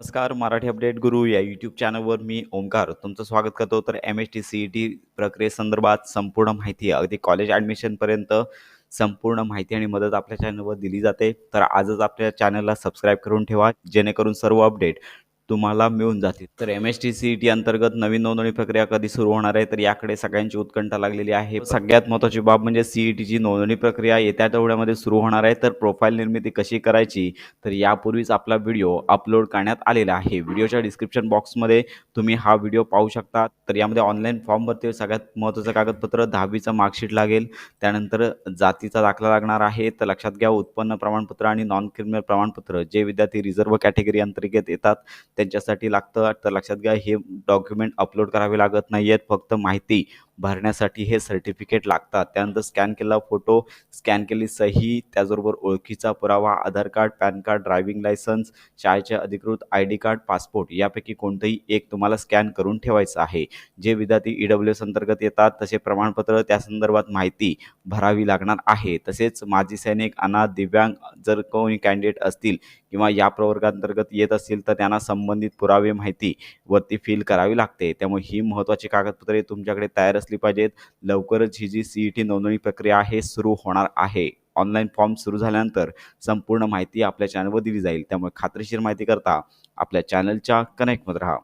नमस्कार मराठी अपडेट गुरु या यूट्यूब चॅनलवर मी ओंकार. तुमचं स्वागत करतो. तर M S T C E T प्रक्रियेसंदर्भात संपूर्ण माहिती अगदी कॉलेज ॲडमिशनपर्यंत संपूर्ण माहिती आणि मदत आपल्या चॅनलवर दिली जाते. तर आजच आपल्या चॅनलला सबस्क्राईब करून ठेवा जेणेकरून सर्व अपडेट तुम्हाला मिळून जातील. तर M S T C T अंतर्गत नवीन नोंदणी प्रक्रिया कधी सुरू होणार आहे? तर याकडे सगळ्यांची उत्कंठा लागलेली आहे. सगळ्यात महत्त्वाची बाब म्हणजे सी ई टीची नोंदणी प्रक्रिया येत्या आठवड्यामध्ये सुरू होणार आहे. तर प्रोफाईल निर्मिती कशी करायची? तर यापूर्वीच आपला व्हिडिओ अपलोड करण्यात आलेला आहे. व्हिडिओच्या डिस्क्रिप्शन बॉक्समध्ये तुम्ही हा व्हिडिओ पाहू शकता. तर यामध्ये ऑनलाईन फॉर्म भरते सगळ्यात महत्त्वाचं कागदपत्र दहावीचं मार्कशीट लागेल. त्यानंतर जातीचा दाखला लागणार आहे. तर लक्षात घ्या उत्पन्न प्रमाणपत्र आणि नॉन क्रिमिनल प्रमाणपत्र जे विद्यार्थी रिझर्व्ह कॅटेगरी अंतर्गत येतात त्यांच्यासाठी लागतं. तर लक्षात घ्या हे डॉक्युमेंट अपलोड करावे लागत नाही आहेत फक्त माहिती भरण्यासाठी हे सर्टिफिकेट लागतात. त्यानंतर स्कॅन केलेला फोटो स्कॅन केली सही त्याचबरोबर ओळखीचा पुरावा Aadhaar card PAN card driving licence शाळेचे अधिकृत आय डी कार्ड पासपोर्ट यापैकी कोणतंही एक तुम्हाला स्कॅन करून ठेवायचं आहे. जे विद्यार्थी ई डब्ल्यू एस अंतर्गत येतात तसे प्रमाणपत्र त्या संदर्भात माहिती भरावी लागणार आहे. तसेच माजी सैनिक अनाथ दिव्यांग जर कोणी कॅन्डिडेट असतील किंवा या प्रवर्गांतर्गत येत असतील तर त्यांना संबंधित पुरावे माहिती वरती फिल करावी लागते. त्यामुळे ही महत्त्वाची कागदपत्रे तुमच्याकडे तयार असली पाहिजेत. लवकरच ही जी सी ई टी नोंदणी प्रक्रिया आहे सुरू होणार आहे. ऑनलाईन फॉर्म सुरू झाल्यानंतर संपूर्ण माहिती आपल्या चॅनलवर दिली जाईल. त्यामुळे खात्रीशीर माहिती करता आपल्या चॅनलच्या कनेक्टमध्ये राहा.